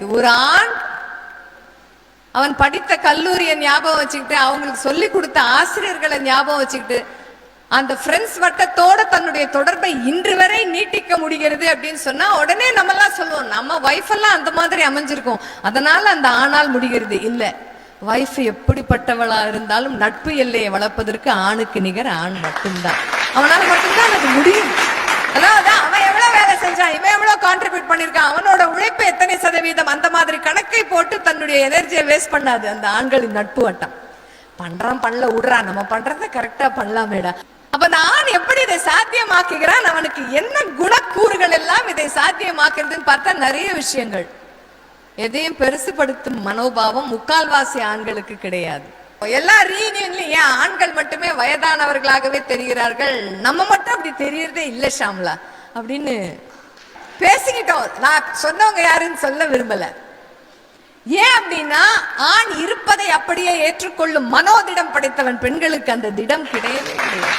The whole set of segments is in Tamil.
ஒரு ஆண் அவன் படித்த கல்லூரியை ஞாபகம் வச்சுக்கிட்டு அவங்களுக்கு சொல்லி கொடுத்த ஆசிரியர்களை ஞாபகம் வச்சுக்கிட்டு அந்த ஃப்ரெண்ட்ஸ் வட்டத்தோட தன்னுடைய தொடர்பை இன்று வரை நீட்டிக்க முடிகிறது அப்படின்னு சொன்னா உடனே நம்ம எல்லாம் சொல்லுவோம் நம்ம வைஃப் எல்லாம் அந்த மாதிரி அமைஞ்சிருக்கோம். அதனால அந்த ஆணால் முடிகிறது இல்ல. வைஃப் எப்படிப்பட்டவளா இருந்தாலும் நட்பு எல்லையை வளர்ப்பதற்கு ஆணுக்கு நிகர் ஆண் மட்டும்தான். அவனால மட்டும்தான் அது முடியும். அதாவது அவன் எவ்வளவு வேலை செஞ்சான் இவன் எவ்வளவு கான்ட்ரிபியூட் பண்ணிருக்கான் அவனோட உழைப்பு எத்தனை சதவீதம் அந்த மாதிரி மட்டும் தன்னுடைய எனர்ஜியை வேஸ்ட் பண்ணாது. அந்த ஆண்களின் நட்பு வட்டம். பண்றான் பண்ணல விடுறான். நம்ம பண்றத கரெக்டா பண்ணலாமேடா. அப்ப நான் எப்படி இதை சாத்தியமாக்குகிறான்? அவனுக்கு என்ன குணக்கூறுகள் எல்லாம் இதை சாத்தியமாக்குறதுன்னு பார்த்தா நிறைய விஷயங்கள். எதையும் பெருசுபடுத்தும் மனோபாவம் முக்கால்வாசி ஆண்களுக்கு கிடையாது. எல்லா ரீனியன்லயும் ஏன் ஆண்கள் மட்டுமே வயதானவர்களாகவே தெரிகிறார்கள்? நம்ம மட்டும் அப்படி தெரியறதே இல்ல ஷாம்லா. அப்படின்னு பேசிக்கிட்டோம். நான் சொன்னவங்க யாருன்னு சொல்ல விரும்பல. ஏன் அப்படின்னா ஆண் இருப்பதை அப்படியே ஏற்றுக்கொள்ளும் மனோதிடம் படைத்தவன் பெண்களுக்கு அந்த திடம் கிடையவே கிடையாது.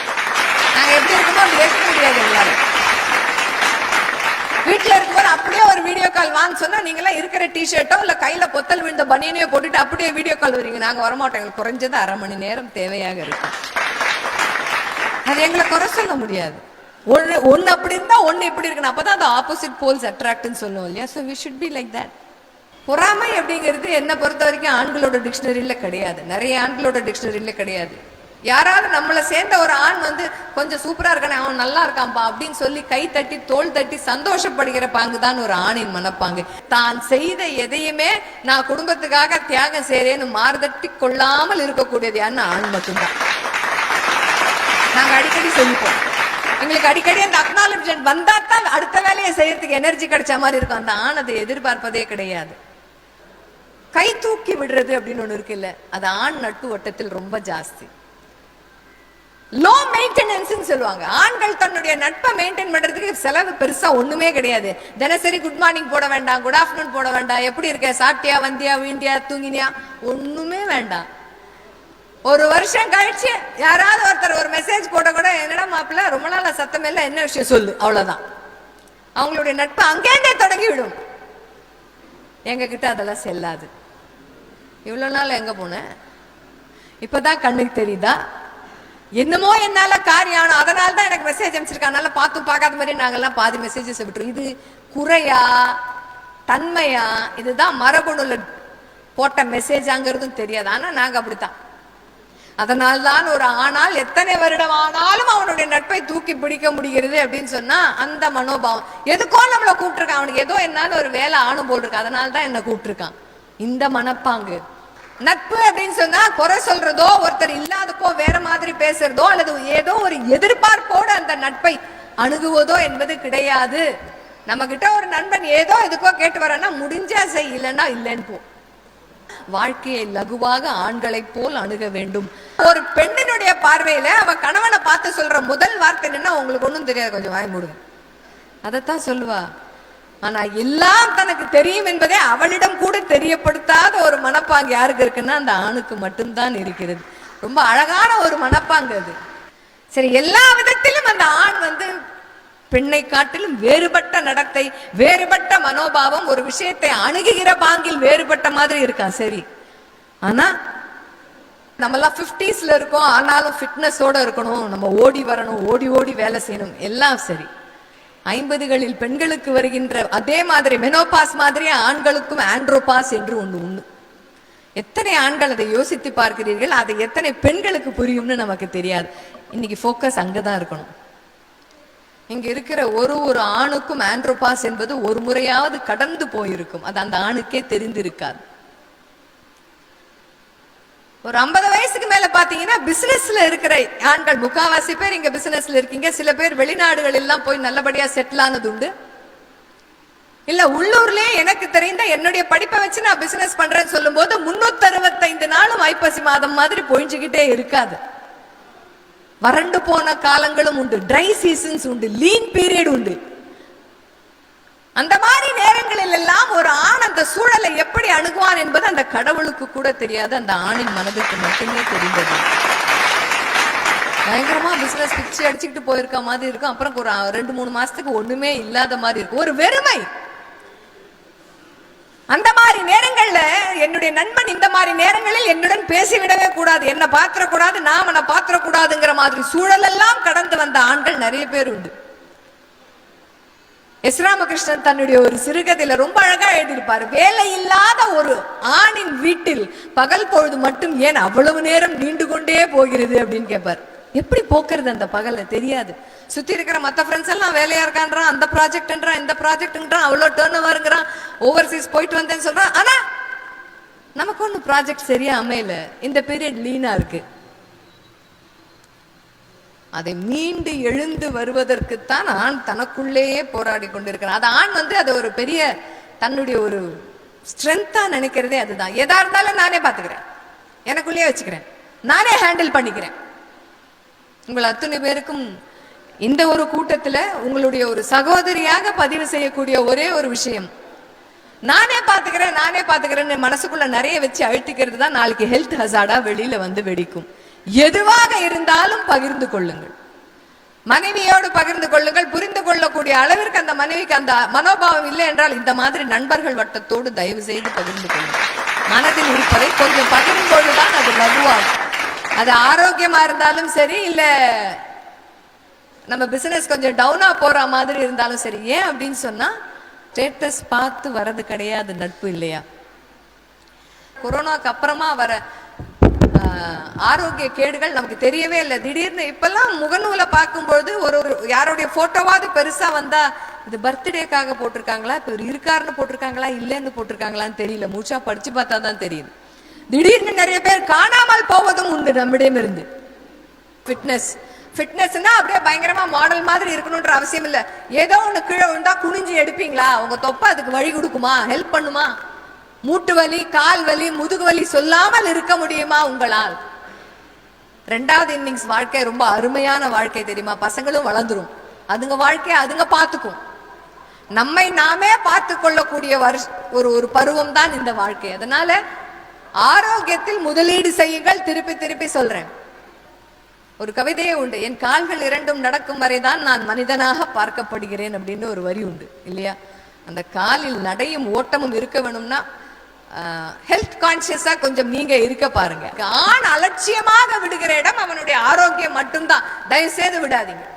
நாங்க எப்படி இருக்கோமோ அப்படி ஏற்க முடியாது எல்லாரும். வீட்ல இருக்கும்போது அப்படியே ஒரு வீடியோ கால் வாங்க சொன்னா நீங்க எல்லாம் இருக்கிற டிஷர்ட்டோ இல்ல கையில பொத்தல் விழுந்த பனியனையோ போட்டுட்டு அப்படியே வீடியோ கால் வரீங்க நாங்க வரமாட்டோம். எங்களுக்கு குறைஞ்சது அரை மணி நேரம் தேவையாக இருக்கு அது எங்களை குறை சொல்ல முடியாது. ஒன்னு ஒன்னு அப்படி இருந்தா ஒன்னு இப்படி இருக்கணும் அப்பதான் அது ஆப்போசிட் போல்ஸ் அட்ராக்ட்னு சொல்லுவோம் இல்லையா? So we should be like that பொறாமை அப்படிங்கிறது என்னை பொறுத்த வரைக்கும் ஆண்களோட டிக்ஷனரியில் கிடையாது. நிறைய ஆண்களோட டிக்ஷனரியில கிடையாது. யாராவது நம்மளை சேர்ந்த ஒரு ஆண் வந்து கொஞ்சம் சூப்பராக இருக்கானே அவன் நல்லா இருக்கான்பா அப்படின்னு சொல்லி கை தட்டி தோள் தட்டி சந்தோஷப்படுகிற பாங்கு தான் ஒரு ஆணின் மனப்பாங்கு. தான் செய்த எதையுமே நான் குடும்பத்துக்காக தியாகம் செய்கிறேன்னு மாறுதட்டி கொள்ளாமல் இருக்கக்கூடியது யாருன்னு ஆண் மட்டும்தான். நாங்கள் அடிக்கடி சொல்லிப்போம். எங்களுக்கு அடிக்கடி அந்த அக்னாலஜ்மெண்ட் வந்தா தான் அடுத்த வேலையை செய்யறதுக்கு எனர்ஜி கிடைச்ச மாதிரி இருக்கும். அந்த ஆண் அதை எதிர்பார்ப்பதே கிடையாது. கை தூக்கி விடுறது அப்படின்னு ஒன்று இருக்குல்ல அது ஆண் நட்பு வட்டத்தில் ரொம்ப ஜாஸ்தி. லோ மெயின்டெனன்ஸ் சொல்லுவாங்க. ஆண்கள் தன்னுடைய நட்பை மெயின்டைன் பண்றதுக்கு செலவு பெருசா ஒண்ணுமே கிடையாது. தினசரி குட் மார்னிங் போட வேண்டாம் குட் ஆஃப்டர்நூன் போட வேண்டாம். எப்படி இருக்க? சாப்பிட்டியா வந்தியா வீண்டியா தூங்கினியா? ஒண்ணுமே வேண்டாம். ஒரு வருஷம் கழிச்சு யாராவது ஒருத்தர் ஒரு மெசேஜ் போட கூட என்னடா மாப்பிள்ள ரொம்ப நாளா சத்தம் இல்லை என்ன விஷயம் சொல்லு? அவ்வளவுதான். அவங்களுடைய நட்பு அங்கேருந்தே தொடங்கி விடும் எங்க கிட்ட அதெல்லாம் செல்லாது. இவ்வளோ நாள் எங்கே போனேன் இப்போ தான் கண்ணுக்கு தெரியுதா? என்னமோ என்னால் காரியம் அதனால தான் எனக்கு மெசேஜ் அனுப்பிச்சிருக்கா. நல்லா பார்த்து பார்க்காத மாதிரி நாங்கள்லாம் பாதி மெசேஜஸ் விட்டுரும் இது குறையா? தன்மையா? இதுதான் மரபணுல போட்ட மெசேஜாங்கிறதும் தெரியாது. ஆனால் நாங்கள் அப்படித்தான். அதனால்தான் ஒரு ஆனால் எத்தனை வருடம் ஆனாலும் அவனுடைய நட்பை தூக்கி பிடிக்க முடிகிறது அப்படின்னு சொன்னா அந்த மனோபாவம். எதுக்கோ நம்மளை கூப்பிட்டுருக்கான். அவனுக்கு ஏதோ என்னால ஒரு வேலை ஆணும் போல் இருக்கு. அதனால தான் என்னை கூப்பிட்டுருக்கான். இந்த மனப்பாங்கு. நட்பு அப்படின்னு சொன்னா குறை சொல்றதோ ஒருத்தர் இல்லாதப்போ வேற மாதிரி பேசுறதோ அல்லது ஏதோ ஒரு எதிர்பார்ப்போடு அந்த நட்பை அணுகுவதோ என்பது கிடையாது. நம்ம கிட்ட ஒரு நண்பன் ஏதோ எதுக்கோ கேட்டு வரான்னா முடிஞ்சா செய் இல்லைன்னா இல்லைன்னு போ. வாழ்க்கையை லகுவாக ஆண்களைப் போல் அணுக வேண்டும். ஒரு பெண்ணினுடைய பார்வையில அவ கணவனை பார்த்து சொல்ற முதல் வார்த்தை என்னன்னா உங்களுக்கு ஒண்ணும் தெரியாது கொஞ்சம் வாய் மூடுவேன் அதைத்தான் சொல்லுவா. ஆனா எல்லாம் தனக்கு தெரியும் என்பதை அவளிடம் கூட தெரியப்படுத்தாத ஒரு மனப்பாங்கு யாருக்கு இருக்குன்னா அந்த ஆணுக்கு மட்டும்தான் இருக்கிறது. ரொம்ப அழகான ஒரு மனப்பாங்கு அது. சரி எல்லா விதத்திலும் அந்த ஆண் வந்து பெண்ணை காட்டிலும் வேறுபட்ட நடத்தை வேறுபட்ட மனோபாவம் ஒரு விஷயத்தை அணுகுகிற பாங்கில் வேறுபட்ட மாதிரி இருக்கான் சரி. ஆனா நம்மெல்லாம் பிப்டிஸ்ல இருக்கோம் ஆனாலும் ஃபிட்னஸோட இருக்கணும் நம்ம ஓடி வரணும் ஓடி ஓடி வேலை செய்யணும் எல்லாம் சரி. ஐம்பதுகளில் பெண்களுக்கு வருகின்ற அதே மாதிரி மெனோபாஸ் மாதிரியே ஆண்களுக்கும் ஆண்ட்ரோபாஸ் என்று ஒன்று உண்டு. எத்தனை ஆண்கள் அதை யோசித்து பார்க்கிறீர்கள்? அதை எத்தனை பெண்களுக்கு புரியும்னு நமக்கு தெரியாது. இன்னைக்கு ஃபோக்கஸ் அங்கதான் இருக்கணும். இங்க இருக்கிற ஒரு ஒரு ஆணுக்கும் ஆண்ட்ரோபாஸ் என்பது ஒரு முறையாவது கடந்து போயிருக்கும். அது அந்த ஆணுக்கே தெரிந்திருக்காது. ஒரு ஐம்பது வயசுக்கு மேல பாத்தீங்கன்னா பிசினஸ்ல இருக்கிற ஆண்கள் முக்காவாசி பேர் இங்க பிசினஸ்ல இருக்கீங்க. சில பேர் வெளிநாடுகள் எல்லாம் போய் நல்லபடியா செட்டில் ஆனது உண்டு. இல்ல உள்ளூர்லயே எனக்கு தெரிந்த என்னுடைய படிப்பை வச்சு நான் பிசினஸ் பண்றேன்னு சொல்லும் போது முன்னூத்தி அறுபத்தைந்து நாளும் ஐப்பசி மாதம் மாதிரி பொழிஞ்சுக்கிட்டே இருக்காது. வறண்டு போன காலங்களும் உண்டு. ட்ரை சீசன்ஸ் உண்டு. லீன் பீரியட் உண்டு. அந்த மாதிரி நேரங்களில் எல்லாம் ஒரு ஆண் அந்த அணுகுவான் என்பது அந்த கடவுளுக்கு கூட தெரியாது அந்த ஆணின் மனதுக்கு மட்டுமே தெரிந்தது. பயங்கரமா பிசினஸ் பிச்சு அடிச்சுக்கிட்டு போயிருக்க மாதிரி இருக்கும். அப்புறம் ஒரு ரெண்டு மூணு மாசத்துக்கு ஒண்ணுமே இல்லாத மாதிரி இருக்கும். ஒரு வெறுமை. அந்த மாதிரி நேரங்கள்ல என்னுடைய நண்பன் இந்த மாதிரி நேரங்களில் என்னுடன் பேசிவிடவே கூடாது. என்ன பாத்திரக்கூடாது நான் அவனை பாத்திரக்கூடாதுங்கிற மாதிரி சூழலெல்லாம் கடந்து வந்த ஆண்கள் நிறைய பேர் உண்டு. எஸ் ராமகிருஷ்ணன் தன்னுடைய ஒரு சிறுகதையில ரொம்ப அழகா எழுதியிருப்பார். வேலை இல்லாத ஒரு ஆணின் வீட்டில் பகல் பொழுது மட்டும் ஏன் அவ்வளவு நேரம் நீண்டு கொண்டே போகிறது அப்படின்னு கேட்பார் எப்படி போக்குறது அந்த பகல்ல தெரியாது. சுத்தி இருக்கிற மத்த ஃப்ரெண்ட்ஸ் எல்லாம் வேலையா இருக்கான்றான் அந்த ப்ராஜெக்ட்ன்றான் இந்த ப்ராஜெக்ட்ன்றான் அவ்வளோ டேர்ன் ஓவருங்கிறான் ஓவர்சீஸ் போயிட்டு வந்தேன்னு சொல்றான். ஆனா நமக்கு ஒன்றும் ப்ராஜெக்ட் சரியா அமையல. இந்த பீரியட் லீனா இருக்கு. அதை மீண்டு எழுந்து வருவதற்குத்தான் ஆண் தனக்குள்ளேயே போராடி கொண்டிருக்கிறான். அது ஆண் வந்து அது ஒரு பெரிய தன்னுடைய ஒரு ஸ்ட்ரென்த்தாக நினைக்கிறதே அதுதான். எதா இருந்தாலும் நானே பார்த்துக்கிறேன். எனக்குள்ளேயே வச்சுக்கிறேன். நானே ஹேண்டில் பண்ணிக்கிறேன். உங்கள் அத்தனை பேருக்கும் இந்த ஒரு கூட்டத்தில் உங்களுடைய ஒரு சகோதரியாக பதிவு செய்யக்கூடிய ஒரே ஒரு விஷயம். நானே பார்த்துக்கிறேன் நானே பார்த்துக்கிறேன்னு மனசுக்குள்ள நிறைய வச்சு அழுத்திக்கிறது தான் நாளைக்கு ஹெல்த் ஹசார்டாக வெளியில் வந்து வெடிக்கும். எதுவாக இருந்தாலும் பகிர்ந்து கொள்ளுங்கள். மனைவியோடு பகிர்ந்து கொள்ளுங்கள். புரிந்து கொள்ளக்கூடிய அளவிற்கு அந்த மனைவிக்கு அந்த மனோபாவம் இல்லை என்றால் இந்த மாதிரி நண்பர்கள் வட்டத்தோடு தயவு செய்து பகிர்ந்து கொள்ளுங்கள். மனதில் இருப்பதை கொஞ்சம் பகிர்ந்து கொண்டுதான் அது லகுவாகும். அது ஆரோக்கியமா இருந்தாலும் சரி இல்ல நம்ம பிசினஸ் கொஞ்சம் டவுனா போற மாதிரி இருந்தாலும் சரி. ஏன் அப்படின்னு சொன்னா ஸ்டேட்டஸ் பார்த்து வர்றது கிடையாது நட்பு இல்லையா? கொரோனாக்கு அப்புறமா வர ஆரோக்கிய கேடுகள் நமக்கு தெரியவே இல்லை. திடீர்னு இப்பெல்லாம் முகநூலை பார்க்கும்பொழுது ஒரு ஒரு யாருடைய போட்டோவாவது பெருசா வந்தா இது பர்த்டேக்காக போட்டிருக்காங்களா? இப்போ இருக்காருன்னு போட்டிருக்காங்களா? இல்லைன்னு போட்டிருக்காங்களான்னு தெரியல. மூச்சா படிச்சு பார்த்தா தான் தெரியுது. திடீர்னு நிறைய பேர் காணாமல் போவதும் உண்டு நம்மிடம் இருந்து. ஃபிட்னஸ் ஃபிட்னஸ்னா அப்படியே பயங்கரமா மாடல் மாதிரி இருக்கணும்ன்ற அவசியம் இல்லை. ஏதோ ஒன்று கீழே விழுந்தா குனிஞ்சு எடுப்பீங்களா? உங்க தொப்பை அதுக்கு வழி கொடுக்குமா? ஹெல்ப் பண்ணுமா? மூட்டு வலி கால் வலி முதுகு வலி சொல்லாமல் இருக்க முடியுமா உங்களால்? ரெண்டாவது இன்னிங்ஸ் வாழ்க்கை ரொம்ப அருமையான வாழ்க்கை தெரியுமா? பசங்களும் வளர்ந்துரும். அதுங்க வாழ்க்கையை அதுங்க பார்த்துக்கும். நம்மை நாமே பார்த்து கொள்ளக்கூடிய வருஷ ஒரு ஒரு பருவம் தான் இந்த வாழ்க்கை. அதனால ஆரோக்கியத்தில் முதலீடு செய்யுங்கள். திருப்பி திருப்பி சொல்றேன். ஒரு கவிதையே உண்டு. என் கால்கள் இரண்டும் நடக்கும் வரைதான் நான் மனிதனாக பார்க்கப்படுகிறேன் அப்படின்னு ஒரு வரி உண்டு. இல்லையா? அந்த காலில் நடையும் ஓட்டமும் இருக்க வேணும்னா ஹெல்த் கான்சியஸா கொஞ்சம் நீங்க இருக்க பாருங்க. ஆண் அலட்சியமாக விடுகிற இடம் அவனுடைய ஆரோக்கியம் மட்டும்தான். தயவு செய்து விடாதீங்க.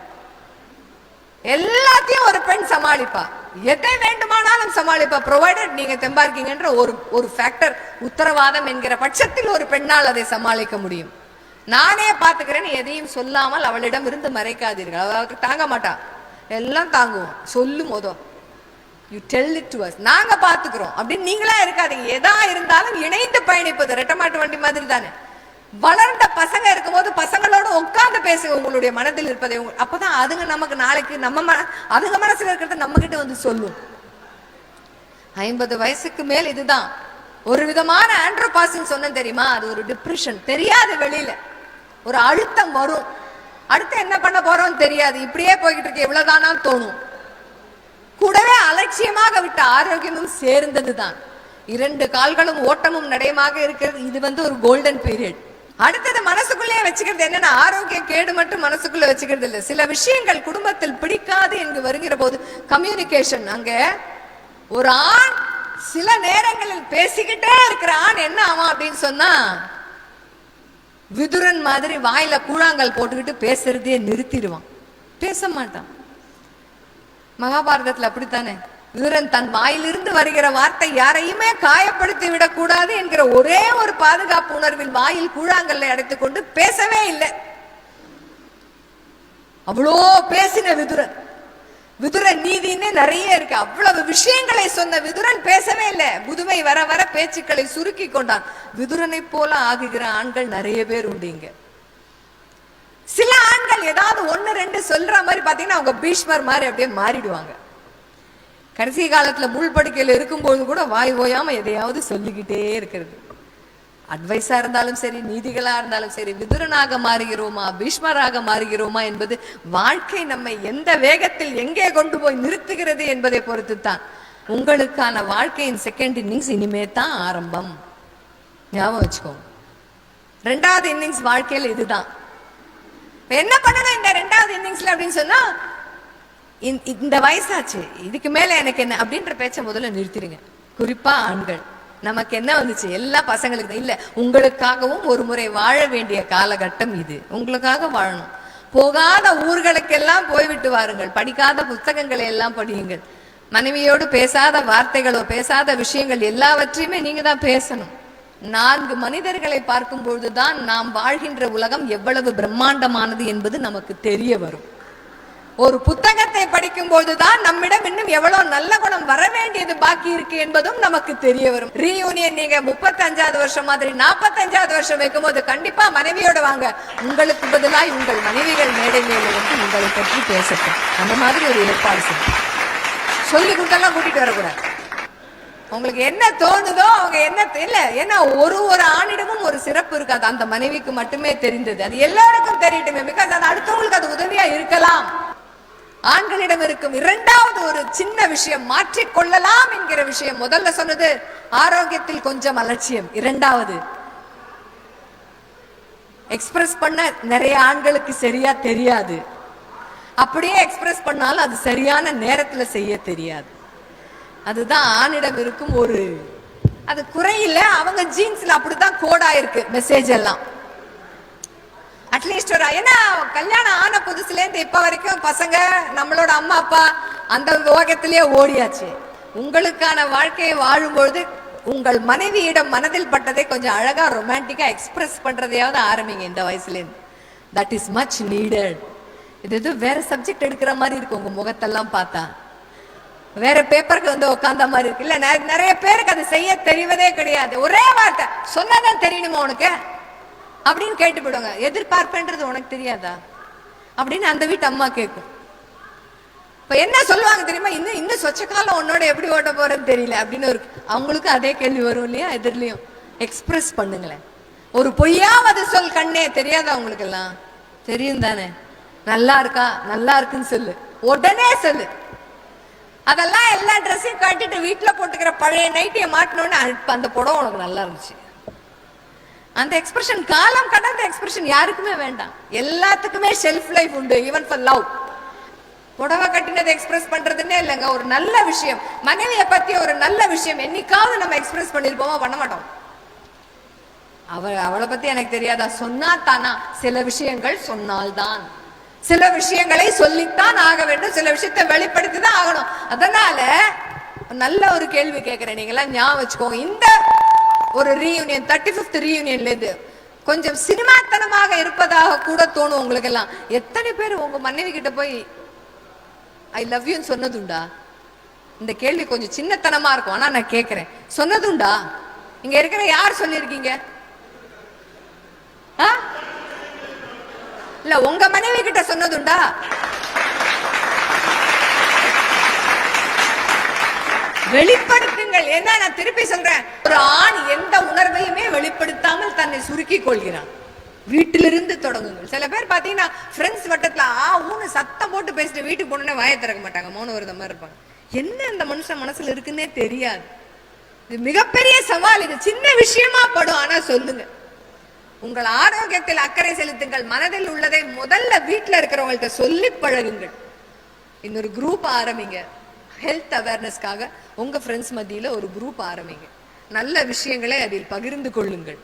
எல்லாத்தையும் ஒரு பெண் சமாளிப்பா. எதை வேண்டுமானாலும் சமாளிப்பா. ப்ரொவைடட் நீங்க தெம்பா இருக்கீங்கன்ற ஒரு ஒரு ஃபேக்டர் உத்தரவாதம் என்கிற பட்சத்தில் ஒரு பெண்ணால் அதை சமாளிக்க முடியும். நானே பார்த்துக்கிறேன்னு எதையும் சொல்லாமல் அவளிடம் இருந்து மறைக்காதீர்கள். அவளுக்கு தாங்க மாட்டா. எல்லாம் தாங்குவோம். சொல்லும் போதும் you tell it to us நாங்க பாத்துக்கிறோம் அப்படின்னு நீங்களா இருக்காதீங்க. எதா இருந்தாலும் இணைந்து பயணிப்பது ரெட்டமாட்டு வண்டி மாதிரி தானே. வளர்ந்த பசங்க இருக்கும்போது பசங்களோட உட்கார்ந்து பேசுங்க உங்களுடைய மனதில் இருப்பதை. அப்பதான் அதுங்க நமக்கு நாளைக்கு நம்ம மன அதுங்க மனசுல இருக்கிறத நம்ம கிட்ட வந்து சொல்லும். ஐம்பது வயசுக்கு மேல் இதுதான். ஒரு விதமான ஆண்ட்ரோபாசிங் சொன்னேன் தெரியுமா? அது ஒரு டிப்ரெஷன் தெரியாது வெளியில. ஒரு அழுத்தம் வரும். அடுத்து என்ன பண்ண போறோம் தெரியாது. இப்படியே போய்கிட்டு இருக்கு. எவ்வளவுதானா தோணும். கூடவே அலட்சியமாக விட்ட ஆரோக்கியமும் சேர்ந்ததுதான். இரண்டு கால்களும் ஓட்டமும் நடையமாக இருக்கிறது. இது வந்து ஒரு கோல்டன் பீரியட் அடுத்தது மனசுக்குள்ளே வச்சுக்கிறது என்னன்னா ஆரோக்கிய கேடு மட்டும் மனசுக்குள்ள வச்சுக்கிறது இல்லை. சில விஷயங்கள் குடும்பத்தில் பிடிக்காது என்று வருகிற போது கம்யூனிகேஷன் அங்க ஒரு ஆண் சில நேரங்களில் பேசிக்கிட்டே இருக்கிற ஆண் என்ன ஆவான் அப்படின்னு சொன்னா விதுரன் மாதிரி வாயில கூழாங்கல் போட்டுக்கிட்டு பேசுறதே நிறுத்திடுவான். பேச மாட்டான். மகாபாரதத்துல அப்படித்தானே? விதுரன் தன் வாயிலிருந்து வருகிற வார்த்தை யாரையுமே காயப்படுத்தி விடக்கூடாது என்கிற ஒரே ஒரு பாதுகாப்பு உணர்வில் வாயில் கூழாங்கல்ல அடைத்துக் கொண்டு பேசவே இல்லை. அவ்வளோ பேசின விதுரன். விதுரன் நீதின்னு நிறைய இருக்கு. அவ்வளவு விஷயங்களை சொன்ன விதுரன் பேசவே இல்லை. புதுமை வர வர பேச்சுக்களை சுருக்கி கொண்டான். விதுரனை போல ஆகுகிற ஆண்கள் நிறைய பேர் உண்டு இங்க. சில ஆண்கள் ஏதாவது ஒன்று ரெண்டு சொல்ற மாதிரி பார்த்தீங்கன்னா அவங்க பீஷ்மர் மாதிரி அப்படியே மாறிடுவாங்க. கடைசி காலத்தில் முள் படுக்கையில இருக்கும்போது கூட வாய் ஓயாமல் எதையாவது சொல்லிக்கிட்டே இருக்கிறது. அட்வைஸா இருந்தாலும் சரி நீதிகளாக இருந்தாலும் சரி விதுரனாக மாறுகிறோமா பீஷ்மராக மாறுகிறோமா என்பது வாழ்க்கை நம்மை எந்த வேகத்தில் எங்கே கொண்டு போய் நிறுத்துகிறது என்பதை பொறுத்து தான் உங்களுக்கான வாழ்க்கையின் செகண்ட் இன்னிங்ஸ் இனிமே தான் ஆரம்பம். ஞாபகம் வச்சுக்கோங்க. ரெண்டாவது இன்னிங்ஸ் வாழ்க்கையில் இதுதான். என்ன பண்ணணும் இந்த ரெண்டாவது இன்னிங்ஸ்ல அப்படின்னு சொன்னா இந்த- இந்த வயசாச்சு இதுக்கு மேல எனக்கு என்ன அப்படின்ற பேச்சை முதல்ல நிறுத்திடுங்க. குறிப்பா ஆண்கள். நமக்கு என்ன வந்துச்சு? எல்லா பசங்களுக்கு இல்ல உங்களுக்காகவும் ஒரு முறை வாழ வேண்டிய காலகட்டம் இது. உங்களுக்காக வாழணும். போகாத ஊர்களுக்கெல்லாம் போய்விட்டு வாருங்கள். படிக்காத புத்தகங்களை எல்லாம் படியுங்கள். மனைவியோடு பேசாத வார்த்தைகளோ பேசாத விஷயங்கள் எல்லாவற்றையுமே நீங்க தான் பேசணும். நான்கு மனிதர்களை பார்க்கும் பொழுதுதான் நாம் வாழ்கின்ற உலகம் எவ்வளவு பிரம்மாண்டமானது என்பது நமக்கு தெரிய வரும். ஒரு புத்தகத்தை படிக்கும் போதுதான் நம்மிடம் இன்னும் எவ்வளவு நல்ல குணம் வர வேண்டியது பாக்கி இருக்கு என்பதும் நமக்கு தெரிய வரும். ரீயூனியன் நீங்க முப்பத்தஞ்சாவது வருஷம் மாதிரி நாற்பத்தஞ்சாவது வருஷம் வைக்கும் போது கண்டிப்பா மனைவியோட வாங்க. உங்களுக்கு பதிலாய் உங்கள் மனைவிகள் மேடை மேல வந்து உங்களை பற்றி பேசட்டும். அந்த மாதிரி ஒரு ஏற்பாடு செய்யும் சொல்லி கொடுத்தெல்லாம் கூட்டிட்டு வரக்கூடாது. உங்களுக்கு என்ன தோணுதோ அவங்க என்ன இல்ல ஏன்னா ஒரு ஒரு ஆணிடமும் ஒரு சிறப்பு இருக்காது. அந்த மனைவிக்கு மட்டுமே தெரிந்தது. அது எல்லாருக்கும் தெரியட்டுமே பிகாஸ் அது அடுத்தவங்களுக்கு அது உதவியா இருக்கலாம். ஆண்களிடம் இருக்கும் இரண்டாவது ஒரு சின்ன விஷயம் மாற்றிக்கொள்ளலாம் என்கிற விஷயம். முதல்ல சொன்னது ஆரோக்கியத்தில் கொஞ்சம் அலட்சியம். இரண்டாவது எக்ஸ்பிரஸ் பண்ண நிறைய ஆண்களுக்கு சரியா தெரியாது. அப்படியே எக்ஸ்பிரஸ் பண்ணாலும் அது சரியான நேரத்துல செய்ய தெரியாது. அதுதான் ஆணிடம் இருக்கும் ஒரு அது குறையில அவங்க ஜீன்ஸ்ல அப்படித்தான் கோடா இருக்கு மெசேஜ் எல்லாம். அட்லீஸ்ட் ஒரு ஏன்னா கல்யாணம் ஆன புதுசுல இருந்து இப்ப வரைக்கும் பசங்க நம்மளோட அம்மா அப்பா அந்த உலகத்திலேயே ஓடியாச்சு. உங்களுக்கான வாழ்க்கையை வாழும்பொழுது உங்கள் மனைவியிடம் மனதில் பட்டதை கொஞ்சம் அழகா ரொமான்டிக்கா எக்ஸ்பிரஸ் பண்றதையாவது ஆரம்பிங்க இந்த வயசுல இருந்து தட் இஸ் மச் நீடட் இது எதுவும் வேற சப்ஜெக்ட் எடுக்கிற மாதிரி இருக்கு உங்க முகத்தெல்லாம் பார்த்தா. வேற பேப்பருக்கு வந்து உட்காந்த மாதிரி இருக்கு. இல்ல நிறைய பேருக்கு அது செய்ய தெரிவதே கிடையாது. ஒரே வார்த்தை சொன்னாதான் தெரியணுமா உனக்கு? அப்படின்னு கேட்டு போடுவாங்க எதிர்பார்ப்புன்றது உனக்கு தெரியாதா? அப்படின்னு அந்த வீட்டு அம்மா கேட்கும் இப்ப என்ன சொல்லுவாங்க தெரியுமா? இன்னும் இன்னும் சொச்ச காலம் உன்னோட எப்படி ஓட்ட போறேன்னு தெரியல அப்படின்னு ஒரு அவங்களுக்கும் அதே கேள்வி வரும் இல்லையா? எதிர்லையும். எக்ஸ்பிரஸ் பண்ணுங்களேன். ஒரு பொய்யாவது சொல் கண்ணே தெரியாதா உங்களுக்கு எல்லாம் தெரியும் தானே? நல்லா இருக்கா? நல்லா இருக்குன்னு சொல்லு. உடனே சொல்லு. அதெல்லாம் எல்லா ட்ரெஸ்ஸையும் கட்டிட்டு வீட்டில் போட்டுக்கிற பழைய நைட்டியை மாட்டினோன்னு அந்த புடவை உனக்கு நல்லா இருந்துச்சு. அந்த எக்ஸ்பிரஷன் காலம் கடந்த எக்ஸ்பிரஷன் யாருக்குமே வேண்டாம். எல்லாத்துக்குமே ஷெல்ஃப் லைஃப் உண்டு ஈவன் ஃபார் லவ் புடவை கட்டினதை எக்ஸ்பிரஸ் பண்றதுன்னே இல்லைங்க ஒரு நல்ல விஷயம். மனைவியை பத்தி ஒரு நல்ல விஷயம் என்னைக்காவது நம்ம எக்ஸ்பிரஸ் பண்ணிருப்போமா பண்ண மாட்டோம். அவ அவளை பத்தி எனக்கு தெரியாதா? சொன்னா தானா? சில விஷயங்கள் சொன்னால்தான். சில விஷயங்களை சொல்லித்தான் ஆக வேண்டும். சில விஷயத்தை வெளிப்படுத்தி தான் ஆகணும். அதனால நல்ல ஒரு கேள்வி கேட்கிறேன் நீங்க ஞாபகம் வச்சுக்கோங்க. இந்த ஒரு ரீயூனியன் தேர்ட்டி ஃபிஃப்த் ரீயூனியன்ல இருந்து கொஞ்சம் சினிமாத்தனமாக இருப்பதாக கூட தோணும் உங்களுக்கு எல்லாம் எத்தனை பேர் உங்க மனைவி கிட்ட போய் ஐ லவ் யூன்னு சொன்னதுண்டா? இந்த கேள்வி கொஞ்சம் சின்னத்தனமா இருக்கும். ஆனா நான் கேட்கிறேன் சொன்னதுண்டா? இங்க இருக்கிற யார் சொல்லியிருக்கீங்க? ஆ? இல்ல உங்க மனைவி கிட்ட சொன்னதுண்டா? வெளிப்படுத்துங்கள். என்ன நான் திருப்பி சொல்றேன்? ஒரு ஆண் எந்த உணர்வையுமே வெளிப்படுத்தாமல் தன்னை சுருக்கிக் கொள்கிறான். வீட்டிலிருந்து தொடங்குங்கள். சில பேர் பாத்தீங்கன்னா ஃப்ரெண்ட்ஸ் வட்டத்துல ஆ ஊன்னு சத்தம் போட்டு பேசிட்டு வீட்டுக்கு போனோன்னே வாயை திறக்க மாட்டாங்க. மௌன விரதம் மாதிரி இருப்பாங்க. என்ன அந்த மனுஷன் மனசுல இருக்குன்னே தெரியாது. இது மிகப்பெரிய சவால். இது சின்ன விஷயமா படும். ஆனா சொல்லுங்க. உங்கள் ஆரோக்கியத்தில் அக்கறை செலுத்துங்கள். மனதில் உள்ளதை முதல்ல வீட்டில் இருக்கிறவங்கள்ட்ட சொல்லி பழகுங்கள். இன்னொரு குரூப் ஆரம்பிங்க. ஹெல்த் அவேர்னஸ்க்காக உங்க ஃப்ரெண்ட்ஸ் மத்தியில் ஒரு குரூப் ஆரம்பிங்க. நல்ல விஷயங்களை அதில் பகிர்ந்து கொள்ளுங்கள்.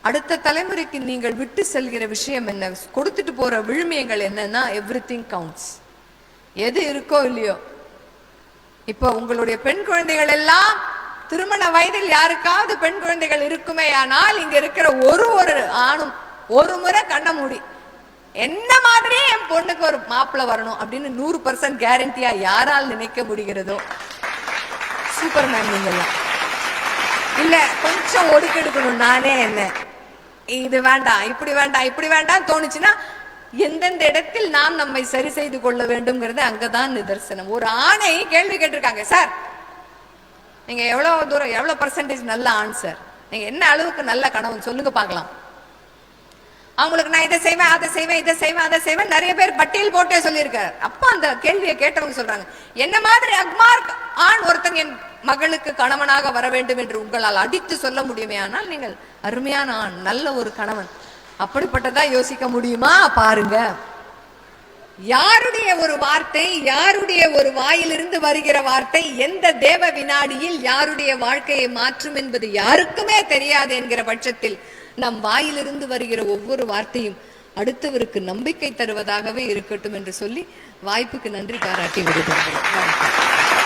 அடுத்த தலைமுறைக்கு நீங்கள் விட்டு செல்கிற விஷயம் என்ன? கொடுத்துட்டு போற விழுமியங்கள் என்னன்னா எவ்ரி திங் கவுண்ட்ஸ் எது இருக்கோ இல்லையோ. இப்போ உங்களுடைய பெண் குழந்தைகள் எல்லாம் திருமண வயதில் யாருக்காவது பெண் குழந்தைகள் இருக்குமே ஆனால் இங்க இருக்கிற ஒரு ஒரு ஆணும் ஒரு முறை கண்ண மூடி என்ன மாதிரியே என் பொண்ணுக்கு ஒரு மாப்பிள்ளை வரணும்? அப்படின்னு நூறு பர்சன்ட் கேரண்டியா யாரால் நினைக்க முடிகிறதோ? சூப்பர் மேம் நீங்கெல்லாம் இல்ல கொஞ்சம் ஒடுக்கெடுக்கணும் நானே என்ன? இது வேண்டாம் இப்படி வேண்டாம் இப்படி வேண்டாம் தோணுச்சுன்னா எந்தெந்த இடத்தில் நாம் நம்மை சரி செய்து கொள்ள வேண்டும்ங்கிறது அங்கதான் நிதர்சனம். ஒரு ஆணை கேள்வி கேட்டிருக்காங்க சார் நீங்கள் எவ்வளோ தூரம் எவ்வளோ பர்சன்டேஜ் நல்ல ஆண் சார் என்ன அளவுக்கு நல்ல கணவன் சொல்லுங்க பார்க்கலாம். அவங்களுக்கு நான் இதை செய்வேன் அதை செய்வேன் இதை செய்வேன் அதை செய்வேன். நிறைய பேர் பட்டியல் போட்டே சொல்லியிருக்காரு. அப்ப அந்த கேள்வியை கேட்டவங்க சொல்றாங்க என்ன மாதிரி அக்மார்க் ஆண் ஒருத்தன் என் மகளுக்கு கணவனாக வர வேண்டும் என்று உங்களால் அடித்து சொல்ல முடியுமே? ஆனால் நீங்கள் அருமையான ஆண் நல்ல ஒரு கணவன். அப்படிப்பட்டதா யோசிக்க முடியுமா? பாருங்க. யாருடைய ஒரு வார்த்தை யாருடைய ஒரு வாயிலிருந்து வருகிற வார்த்தை எந்த தேவ வினாடியில் யாருடைய வாழ்க்கையை மாற்றும் என்பது யாருக்குமே தெரியாது என்கிற பட்சத்தில் நம் வாயிலிருந்து வருகிற ஒவ்வொரு வார்த்தையும் அடுத்தவருக்கு நம்பிக்கை தருவதாகவே இருக்கட்டும் என்று சொல்லி வாய்ப்புக்கு நன்றி பாராட்டி விடுகிறேன்